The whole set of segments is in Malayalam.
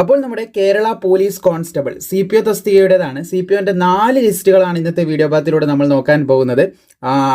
അപ്പോൾ നമ്മുടെ Kerala police constable C P O തസ്തികയുടേതാണ്. C P ഒന്റെ നാല് ലിസ്റ്റുകളാണ് ഇന്നത്തെ വീഡിയോ ഭാഗത്തിലൂടെ നമ്മൾ നോക്കാൻ പോകുന്നത്.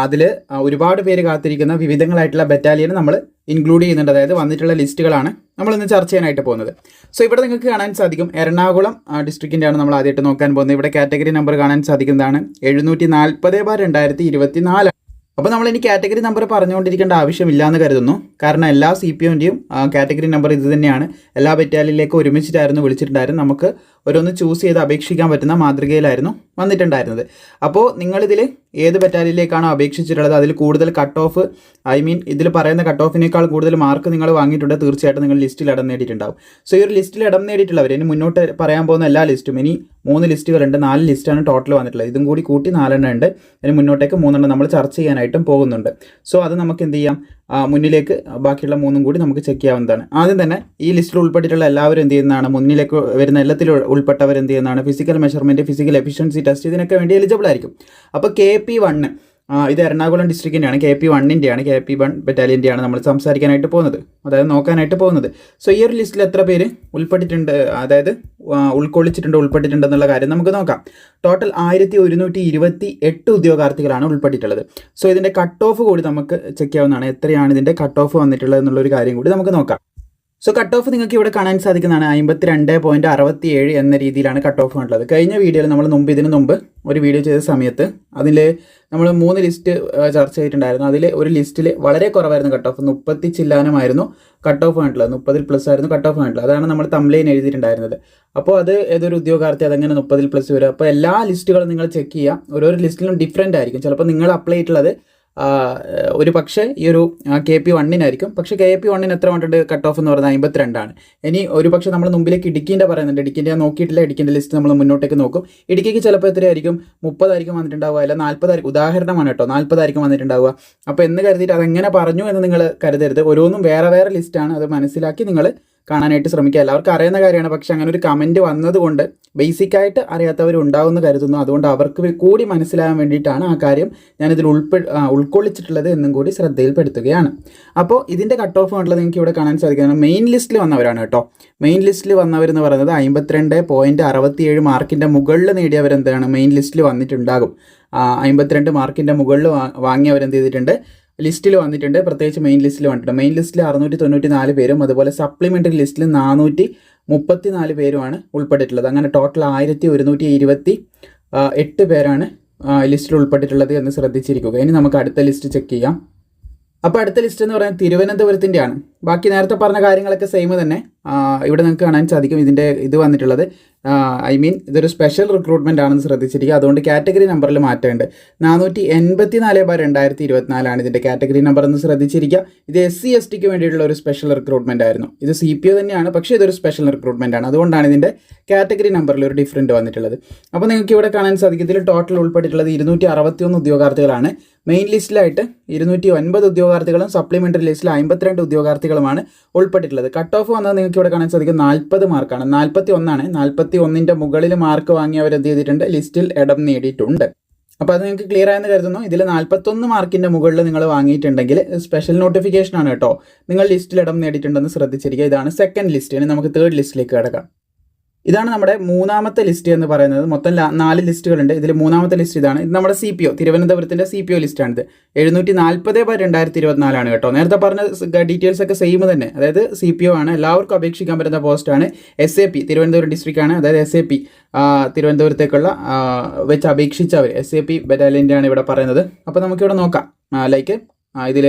അതിൽ ഒരുപാട് പേര് കാത്തിരിക്കുന്ന വിവിധങ്ങളായിട്ടുള്ള ബറ്റാലിയൻ നമ്മൾ ഇൻക്ലൂഡ് ചെയ്യുന്നുണ്ട്. അതായത് വന്നിട്ടുള്ള ലിസ്റ്റുകളാണ് നമ്മൾ ഇന്ന് ചർച്ച ചെയ്യാനായിട്ട് പോകുന്നത്. സോ ഇവിടെ നിങ്ങൾക്ക് കാണാൻ സാധിക്കും എറണാകുളം ഡിസ്ട്രിക്റ്റിന്റെയാണ് നമ്മൾ ആദ്യമായിട്ട് നോക്കാൻ പോകുന്നത്. ഇവിടെ കാറ്റഗറി നമ്പർ കാണാൻ സാധിക്കുന്നതാണ് എഴുന്നൂറ്റി നാൽപ്പത് ബാർ രണ്ടായിരത്തി ഇരുപത്തി നാല് അപ്പോൾ നമ്മൾ ഇനി കാറ്റഗറി നമ്പർ പറഞ്ഞുകൊണ്ടിരിക്കേണ്ട ആവശ്യമില്ല എന്ന് കരുതുന്നു. കാരണം എല്ലാ സി പി ഒന്റെയും കാറ്റഗറി നമ്പർ ഇത് തന്നെയാണ്. എല്ലാ ബറ്റാലിയനിലേക്കും ഒരുമിച്ചിട്ടായിരുന്നു വിളിച്ചിട്ടുണ്ടായിരുന്നു നമുക്ക് ഓരോന്ന് ചൂസ് ചെയ്ത് അപേക്ഷിക്കാൻ പറ്റുന്ന മാതൃകയിലായിരുന്നു വന്നിട്ടുണ്ടായിരുന്നത്. അപ്പോൾ നിങ്ങളിതിൽ ഏത് ബറ്റാലിയനിലേക്കാണോ അപേക്ഷിച്ചിട്ടുള്ളത്? അതിൽ കൂടുതൽ കട്ട് ഓഫ് ഐ മീൻ ഇതിൽ പറയുന്ന കട്ട് ഓഫിനേക്കാൾ കൂടുതൽ മാർക്ക് നിങ്ങൾ വാങ്ങിയിട്ടുണ്ട്. തീർച്ചയായിട്ടും നിങ്ങൾ ലിസ്റ്റിൽ ഇടം നേടിയിട്ടുണ്ടാവും. സോ ഈ ഒരു ലിസ്റ്റിൽ ഇടം നേടിയിട്ടുള്ളവർ ഇനി മുന്നോട്ട് പറയാൻ പോകുന്ന എല്ലാ ലിസ്റ്റും ഇനി മൂന്ന് ലിസ്റ്റുകളുണ്ട് നാല് ലിസ്റ്റാണ് ടോട്ടൽ വന്നിട്ടുള്ളത്. ഇതും കൂടി കൂട്ടി നാലെണ്ണം ഉണ്ട്. അതിന് മുന്നോട്ടേക്ക് മൂന്നെണ്ണം നമ്മൾ ചർച്ച ചെയ്യാനായിട്ടും പോകുന്നുണ്ട്. സോ അത് നമുക്ക് എന്ത് ചെയ്യാം? മുന്നിലേക്ക് ബാക്കിയുള്ള മൂന്നും കൂടി നമുക്ക് ചെക്ക് ചെയ്യാവുന്നതാണ്. ആദ്യം തന്നെ ഈ ലിസ്റ്റിൽ ഉൾപ്പെട്ടിട്ടുള്ള എല്ലാവരും എന്ത് ചെയ്യുന്നതാണ്? മുന്നിലേക്ക് വരുന്ന എല്ലാത്തിൽ ഉൾപ്പെട്ടവർ എന്ത് ചെയ്യുന്നതാണ്? Physical measurement physical efficiency test ഇതിനൊക്കെ വേണ്ടി എലിജിബിൾ ആയിരിക്കും. അപ്പോൾ കെ പി വണ്ണ് ഇത് എറണാകുളം ഡിസ്ട്രിക്റ്റിന്റെയാണ് കെ പി വണ്ണിന്റെയാണ് കെ പി വൺ ബറ്റാലിയന്റെയാണ് നമ്മൾ സംസാരിക്കാനായിട്ട് പോകുന്നത്. അതായത് നോക്കാനായിട്ട് പോകുന്നത്. സോ ഈ ഒരു ലിസ്റ്റിൽ എത്ര പേര് ഉൾപ്പെട്ടിട്ടുണ്ട്? അതായത് ഉൾക്കൊള്ളിച്ചിട്ടുണ്ട് ഉൾപ്പെട്ടിട്ടുണ്ട് എന്നുള്ള കാര്യം നമുക്ക് നോക്കാം. ടോട്ടൽ ആയിരത്തി ഒരുന്നൂറ്റി ഇരുപത്തി എട്ട് ഉദ്യോഗാർത്ഥികളാണ് ഉൾപ്പെട്ടിട്ടുള്ളത്. സോ ഇതിന്റെ കട്ട് ഓഫ് കൂടി നമുക്ക് ചെക്ക് ചെയ്യാവുന്നതാണ്. എത്രയാണ് ഇതിന്റെ കട്ട് ഓഫ് വന്നിട്ടുള്ളത് എന്നുള്ളൊരു കാര്യം കൂടി നമുക്ക് നോക്കാം. സോ കട്ട് ഓഫ് നിങ്ങൾക്ക് ഇവിടെ കാണാൻ സാധിക്കുന്നതാണ് അമ്പത്തി രണ്ട് പോയിന്റ് അറുപത്തി ഏഴ് എന്ന രീതിയിലാണ് കട്ട് ഓഫ് ഉള്ളത് കഴിഞ്ഞ വീഡിയോയിൽ നമ്മൾ മുമ്പ് ഇതിന് മുമ്പ് ഒരു വീഡിയോ ചെയ്ത സമയത്ത് അതിൽ നമ്മൾ മൂന്ന് ലിസ്റ്റ് ചർച്ച ചെയ്തിട്ടുണ്ടായിരുന്നു. അതിൽ ഒരു ലിസ്റ്റിൽ വളരെ കുറവായിരുന്നു കട്ട് ഓഫ് മുപ്പത്തി ചില്ലാനമായിരുന്നു കട്ട് ഓഫ് ആയിട്ടുള്ളത് മുപ്പതിൽ പ്ലസ് ആയിരുന്നു കട്ട് ഓഫ് ആയിട്ടുള്ളത് അതാണ് നമ്മൾ തമ്പ്ലൈൻ എഴുതിയിട്ടുണ്ടായിരുന്നത്. അപ്പോൾ അത് ഏതൊരു ഉദ്യോഗാർത്ഥി അതങ്ങനെ മുപ്പതിൽ പ്ലസ് വരും. അപ്പോൾ എല്ലാ ലിസ്റ്റുകളും നിങ്ങൾ ചെക്ക് ചെയ്യുക. ഓരോരോ ലിസ്റ്റിലും ഡിഫറെന്റ് ആയിരിക്കും. ചിലപ്പോൾ നിങ്ങൾ അപ്ലൈ ചെയ്തിട്ടുള്ളത് ഒരു പക്ഷേ ഈ ഒരു കെ പി വണ്ണിനായിരിക്കും പക്ഷേ കെ പി വണ്ണിന് എത്ര വന്നിട്ടുണ്ട്? കട്ട് ഓഫ് എന്ന് പറയുന്നത് അമ്പത്തിരണ്ടാണ്. ഇനി ഒരു പക്ഷേ നമ്മൾ മുമ്പിലേക്ക് ഇടുക്കിന്റെ പറയുന്നുണ്ട്. ഇടുക്കിന്റെ ഞാൻ നോക്കിയിട്ടില്ല. ഇടുക്കിന്റെ ലിസ്റ്റ് നമ്മൾ മുന്നോട്ടേക്ക് നോക്കും. ഇടുക്കിക്ക് ചിലപ്പോൾ എത്രയായിരിക്കും? മുപ്പതായിരിക്കും വന്നിട്ടുണ്ടാവുക. അല്ല നാൽപ്പതായിരിക്കും ഉദാഹരണമാണ് കേട്ടോ. നാൽപ്പതായിരിക്കും വന്നിട്ടുണ്ടാവുക. അപ്പോൾ എന്ന് കരുതിയിട്ട് അതെങ്ങനെ പറഞ്ഞു എന്ന് നിങ്ങൾ കരുതരുത്. ഓരോന്നും വേറെ വേറെ ലിസ്റ്റാണ് അത് മനസ്സിലാക്കി നിങ്ങൾ കാണാനായിട്ട് ശ്രമിക്കുക. എല്ലാവർക്കും അറിയുന്ന കാര്യമാണ്. പക്ഷേ അങ്ങനെ ഒരു കമന്റ് വന്നതുകൊണ്ട് ബേസിക്കായിട്ട് അറിയാത്തവർ ഉണ്ടാവുമെന്ന് കരുതുന്നു. അതുകൊണ്ട് അവർക്ക് കൂടി മനസ്സിലാകാൻ വേണ്ടിയിട്ടാണ് ആ കാര്യം ഞാനിതിൽ ഉൾപ്പെ ഉൾക്കൊള്ളിച്ചിട്ടുള്ളത് എന്നും കൂടി ശ്രദ്ധയിൽപ്പെടുത്തുകയാണ്. അപ്പോൾ ഇതിന്റെ കട്ട് ഓഫ് ആയിട്ടുള്ളത് നിങ്ങൾക്ക് ഇവിടെ കാണാൻ സാധിക്കുന്നത് മെയിൻ ലിസ്റ്റിൽ വന്നവരാണ് കേട്ടോ. മെയിൻ ലിസ്റ്റിൽ വന്നവരെന്ന് പറയുന്നത് അമ്പത്തിരണ്ട് പോയിന്റ് അറുപത്തിയേഴ് മാർക്കിന്റെ മുകളിൽ നേടിയവരെന്താണ്? മെയിൻ ലിസ്റ്റിൽ വന്നിട്ടുണ്ടാകും. അമ്പത്തിരണ്ട് മാർക്കിന്റെ മുകളിൽ വാങ്ങിയവരെന്ത് ചെയ്തിട്ടുണ്ട്? ലിസ്റ്റിൽ വന്നിട്ടുണ്ട്. പ്രത്യേകിച്ച് മെയിൻ ലിസ്റ്റിൽ വന്നിട്ടുണ്ട്. മെയിൻ ലിസ്റ്റിൽ അറുന്നൂറ്റി തൊണ്ണൂറ്റി നാല് പേരും അതുപോലെ സപ്ലിമെന്ററി ലിസ്റ്റിൽ നാനൂറ്റി മുപ്പത്തി നാല് പേരുമാണ് ഉൾപ്പെട്ടിട്ടുള്ളത്. അങ്ങനെ ടോട്ടൽ ആയിരത്തി ഒരുന്നൂറ്റി ഇരുപത്തി എട്ട് പേരാണ് ലിസ്റ്റിൽ ഉൾപ്പെട്ടിട്ടുള്ളത് എന്ന് ശ്രദ്ധിച്ചിരിക്കുക. ഇനി നമുക്ക് അടുത്ത ലിസ്റ്റ് ചെക്ക് ചെയ്യാം. അപ്പോൾ അടുത്ത ലിസ്റ്റ് എന്ന് പറയുന്നത് തിരുവനന്തപുരത്തിന്റെയാണ്. ബാക്കി നേരത്തെ പറഞ്ഞ കാര്യങ്ങളൊക്കെ സെയിം തന്നെ. ഇവിടെ നിങ്ങൾക്ക് കാണാൻ സാധിക്കും ഇതിന്റെ ഇത് വന്നിട്ടുള്ളത്. ഐ മീൻ ഇതൊരു സ്പെഷ്യൽ റിക്രൂട്ട്മെന്റ് ആണെന്ന് ശ്രദ്ധിച്ചിരിക്കുക. അതുകൊണ്ട് കാറ്റഗറി നമ്പറിൽ മാറ്റമുണ്ട്. നാനൂറ്റി എൺപത്തി നാല് ബാർ രണ്ടായിരത്തി ഇരുപത്തിനാലാണ് ഇതിന്റെ കാറ്റഗറി നമ്പർ എന്ന് ശ്രദ്ധിച്ചിരിക്കുക. ഇത് എസ് സി എസ് ടിക്ക് വേണ്ടിയിട്ടുള്ള ഒരു സ്പെഷ്യൽ റിക്രൂട്ട്മെന്റ് ആയിരുന്നു. ഇത് സി പി ഒ തന്നെയാണ് പക്ഷേ ഇതൊരു സ്പെഷ്യൽ റിക്രൂട്ട്മെന്റ് ആണ്. അതുകൊണ്ടാണ് ഇതിന്റെ കാറ്റഗറി നമ്പറിൽ ഒരു ഡിഫറന്റ് വന്നിട്ടുള്ളത്. അപ്പോൾ നിങ്ങൾക്ക് ഇവിടെ കാണാൻ സാധിക്കും. ഇതിൽ ടോട്ടൽ ഉൾപ്പെട്ടിട്ടുള്ളത് ഇരുന്നൂറ്റി അറുപത്തി ഒന്ന് ഉദ്യോഗാർത്ഥികളാണ്. മെയിൻ ലിസ്റ്റിലായിട്ട് ഇരുന്നൂറ്റി ഒൻപത് ഉദ്യോഗാർത്ഥികളും സപ്ലിമെന്ററി ലിസ്റ്റിൽ അമ്പത്തിരണ്ട് ഉദ്യോഗാർത്ഥികളുമാണ് ഉൾപ്പെട്ടിട്ടുള്ളത്. കട്ട് ഓഫ് വന്നത് നിങ്ങൾക്ക് ഇവിടെ കാണാൻ സാധിക്കും നാൽപ്പത് മാർക്കാണ് നാൽപ്പത്തി ഒന്നാണ് നാൽപ്പത്തി ഒന്നിന്റെ മുകളിൽ മാർക്ക് വാങ്ങിയവർ എന്ത് ചെയ്തിട്ടുണ്ട്? ലിസ്റ്റിൽ ഇടം നേടിയിട്ടുണ്ട്. അപ്പോൾ അത് നിങ്ങൾക്ക് ക്ലിയർ ആയെന്ന് കരുതുന്നു. ഇതിൽ നാൽപ്പത്തൊന്ന് മാർക്കിന്റെ മുകളിൽ നിങ്ങൾ വാങ്ങിയിട്ടുണ്ടെങ്കിൽ സ്പെഷ്യൽ നോട്ടിഫിക്കേഷൻ ആണ് കേട്ടോ. നിങ്ങൾ ലിസ്റ്റിൽ ഇടം നേടിയിട്ടുണ്ടെന്ന് ശ്രദ്ധിച്ചിരിക്കുക. ഇതാണ് സെക്കൻഡ് ലിസ്റ്റ് ഇനി നമുക്ക് തേർഡ് ലിസ്റ്റിലേക്ക് കിടക്കാം. ഇതാണ് നമ്മുടെ മൂന്നാമത്തെ ലിസ്റ്റ് എന്ന് പറയുന്നത്. മൊത്തം നാല് ലിസ്റ്റുകളുണ്ട് ഇതിൽ മൂന്നാമത്തെ ലിസ്റ്റ് ഇതാണ്. ഇത് നമ്മുടെ സി പി ഒ തിരുവനന്തപുരത്തിന്റെ സി പി ഒ ലിസ്റ്റാണിത് എഴുന്നൂറ്റി നാൽപ്പത് ബൈ രണ്ടായിരത്തി ഇരുപത്തിനാലാണ് കേട്ടോ. നേരത്തെ പറഞ്ഞ ഡീറ്റെയിൽസ് ഒക്കെ സെയിം തന്നെ. അതായത് സി പി ഒ ആണ്. എല്ലാവർക്കും അപേക്ഷിക്കാൻ പറ്റുന്ന പോസ്റ്റാണ് S A P Thiruvananthapuram district ആണ്. അതായത് എസ് എ പി തിരുവനന്തപുരത്തേക്കുള്ള വെച്ച് അപേക്ഷിച്ചവർ എസ് എ പി ബറ്റാലിയന്റെ ആണ് ഇവിടെ പറയുന്നത്. അപ്പോൾ നമുക്കിവിടെ നോക്കാം. ലൈക്ക് ഇതിൽ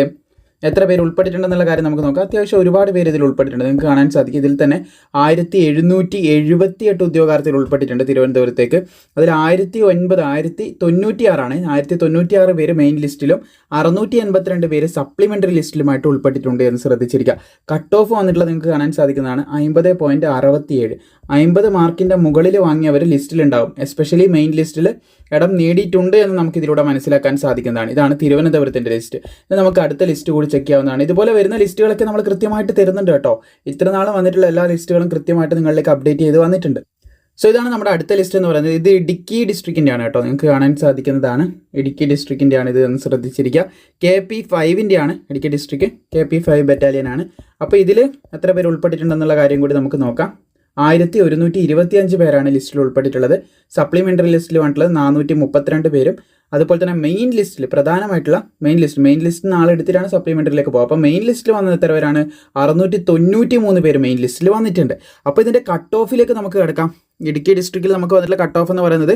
എത്ര പേര് ഉൾപ്പെട്ടിട്ടുണ്ടെന്നുള്ള കാര്യം നമുക്ക് നോക്കാം. അത്യാവശ്യം ഒരുപാട് പേര് ഇതിൽ ഉൾപ്പെട്ടിട്ടുണ്ട്. നിങ്ങൾക്ക് കാണാൻ സാധിക്കും. ഇതിൽ തന്നെ ആയിരത്തി എഴുന്നൂറ്റി എഴുപത്തി എട്ട് ഉദ്യോഗാർത്ഥികൾ ഉൾപ്പെട്ടിട്ടുണ്ട് തിരുവനന്തപുരത്തേക്ക്. അതിൽ ആയിരത്തി ഒൻപത് ആയിരത്തി തൊണ്ണൂറ്റി ആറാണ് ആയിരത്തി തൊണ്ണൂറ്റി ആറ് പേര് മെയിൻ ലിസ്റ്റിലും അറുന്നൂറ്റി എൺപത്തിരണ്ട് പേര് സപ്ലിമെന്ററി ലിസ്റ്റിലുമായിട്ട് ഉൾപ്പെട്ടിട്ടുണ്ട് എന്ന് ശ്രദ്ധിച്ചിരിക്കുക. കട്ട് ഓഫ് വന്നിട്ടുള്ളത് നിങ്ങൾക്ക് കാണാൻ സാധിക്കുന്നതാണ്. അമ്പത് പോയിന്റ് അറുപത്തിയേഴ്. അമ്പത് മാർക്കിന്റെ മുകളിൽ വാങ്ങിയവർ ലിസ്റ്റിലുണ്ടാവും. എസ്പെഷ്യലി മെയിൻ ലിസ്റ്റിൽ ഇടം നേടിയിട്ടുണ്ട് എന്ന് നമുക്ക് ഇതിലൂടെ മനസ്സിലാക്കാൻ സാധിക്കുന്നതാണ്. ഇതാണ് തിരുവനന്തപുരത്തിന്റെ ലിസ്റ്റ് ഇത് നമുക്ക് അടുത്ത ലിസ്റ്റ് കൂടി ചെക്ക് ചെയ്യാവുന്നതാണ്. ഇതുപോലെ വരുന്ന ലിസ്റ്റുകളൊക്കെ നമ്മൾ കൃത്യമായിട്ട് തരുന്നുണ്ട് കേട്ടോ. ഇത്ര നാൾ വന്നിട്ടുള്ള എല്ലാ ലിസ്റ്റുകളും കൃത്യമായിട്ട് നിങ്ങളിലേക്ക് അപ്ഡേറ്റ് ചെയ്ത് വന്നിട്ടുണ്ട്. സോ ഇതാണ് നമ്മുടെ അടുത്ത ലിസ്റ്റ് എന്ന് പറയുന്നത്. ഇത് ഇടുക്കി ഡിസ്ട്രിക്റ്റിന്റെ ആണ് കേട്ടോ. നിങ്ങൾക്ക് കാണാൻ സാധിക്കുന്നതാണ്. ഇടുക്കി ഡിസ്ട്രിക്റ്റിന്റെ ആണ് ഇത് എന്ന് ശ്രദ്ധിച്ചിരിക്കുക. കെ പി ഫൈവിന്റെ ആണ് Idukki district K P five battalion ആണ്. അപ്പോൾ ഇതിൽ എത്ര പേര് ഉൾപ്പെട്ടിട്ടുണ്ടെന്നുള്ള കാര്യം കൂടി നമുക്ക് നോക്കാം. ആയിരത്തി ഒരുന്നൂറ്റി ഇരുപത്തി അഞ്ച് പേരാണ് ലിസ്റ്റിൽ ഉൾപ്പെട്ടിട്ടുള്ളത് സപ്ലിമെന്ററി ലിസ്റ്റിൽ വന്നിട്ടുള്ളത് നാനൂറ്റി മുപ്പത്തിരണ്ട് പേരും. അതുപോലെ തന്നെ മെയിൻ ലിസ്റ്റിൽ പ്രധാനമായിട്ടുള്ള മെയിൻ ലിസ്റ്റ് മെയിൻ ലിസ്റ്റിൽ നിന്ന് ആളെടുത്തിട്ടാണ് സപ്ലിമെന്ററിയിലേക്ക് പോകുക. അപ്പോൾ മെയിൻ ലിസ്റ്റിൽ വന്ന എത്ര പേരാണ്? അറുന്നൂറ്റി തൊണ്ണൂറ്റി മൂന്ന് പേര് മെയിൻ ലിസ്റ്റിൽ വന്നിട്ടുണ്ട്. അപ്പോൾ ഇതിന്റെ കട്ട് ഓഫിലേക്ക് നമുക്ക് കിടക്കാം. ഇടുക്കി ഡിസ്ട്രിക്റ്റിൽ നമുക്ക് വന്നിട്ടുള്ള കട്ട് ഓഫ് എന്ന് പറയുന്നത്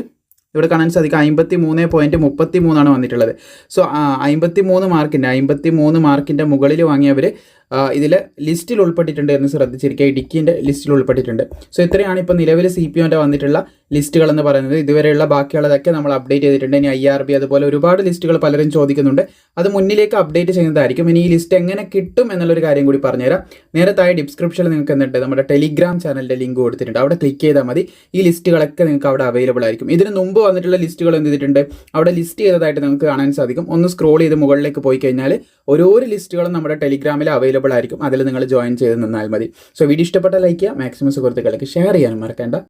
ഇവിടെ കാണാൻ സാധിക്കും അമ്പത്തി മൂന്ന് പോയിന്റ് മുപ്പത്തി മൂന്നാണ് വന്നിട്ടുള്ളത് സോ അമ്പത്തി മൂന്ന് മാർക്കിന്റെ അമ്പത്തി മൂന്ന് മാർക്കിന്റെ മുകളിൽ വാങ്ങിയവർ ഇതിൽ ലിസ്റ്റിൽ ഉൾപ്പെട്ടിട്ടുണ്ട് എന്ന് ശ്രദ്ധിച്ചിരിക്കുക. ഇടുക്കിന്റെ ലിസ്റ്റിൽ ഉൾപ്പെട്ടിട്ടുണ്ട്. സോ ഇത്രയാണ് ഇപ്പോൾ നിലവിൽ സി പി ഒന്റെ വന്നിട്ടുള്ള ലിസ്റ്റുകൾ എന്ന് പറയുന്നത്. ഇതുവരെയുള്ള ബാക്കിയുള്ളതൊക്കെ നമ്മൾ അപ്ഡേറ്റ് ചെയ്തിട്ടുണ്ട്. ഇനി ഐ ആർ ബി അതുപോലെ ഒരുപാട് ലിസ്റ്റുകൾ പലരും ചോദിക്കുന്നുണ്ട്. അത് മുന്നിലേക്ക് അപ്ഡേറ്റ് ചെയ്യുന്നതായിരിക്കും. ഇനി ഈ ലിസ്റ്റ് എങ്ങനെ കിട്ടും എന്നുള്ളൊരു കാര്യം കൂടി പറഞ്ഞുതരാം. നേരത്തായ ഡിസ്ക്രിപ്ഷനിൽ നിങ്ങൾക്ക് എന്നിട്ട് നമ്മുടെ ടെലിഗ്രാം ചാനലിന്റെ ലിങ്ക് കൊടുത്തിട്ടുണ്ട്. അവിടെ ക്ലിക്ക് ചെയ്താൽ മതി. ഈ ലിസ്റ്റുകളൊക്കെ നിങ്ങൾക്ക് അവിടെ അവൈലബിൾ ആയിരിക്കും. ഇതിന് മുമ്പ് വന്നിട്ടുള്ള ലിസ്റ്റുകൾ എന്ത് ചെയ്തിട്ടുണ്ട്? അവിടെ ലിസ്റ്റ് ചെയ്തതായിട്ട് നിങ്ങൾക്ക് കാണാൻ സാധിക്കും. ഒന്ന് സ്ക്രോൾ ചെയ്ത് മുകളിലേക്ക് പോയി കഴിഞ്ഞാൽ ഓരോ ലിസ്റ്റുകളും നമ്മുടെ ടെലിഗ്രാമിൽ അവൈലബിൾ ആയിരിക്കും. അതിൽ നിങ്ങൾ ജോയിൻ ചെയ്ത് നിന്നാൽ മതി. സോ വീഡിയോ ഇഷ്ടപ്പെട്ട ലൈക്ക് ചെയ്യുക. മാക്സിമം സുഹൃത്തുക്കൾക്ക് ഷെയർ ചെയ്യാനും മറക്കേണ്ട.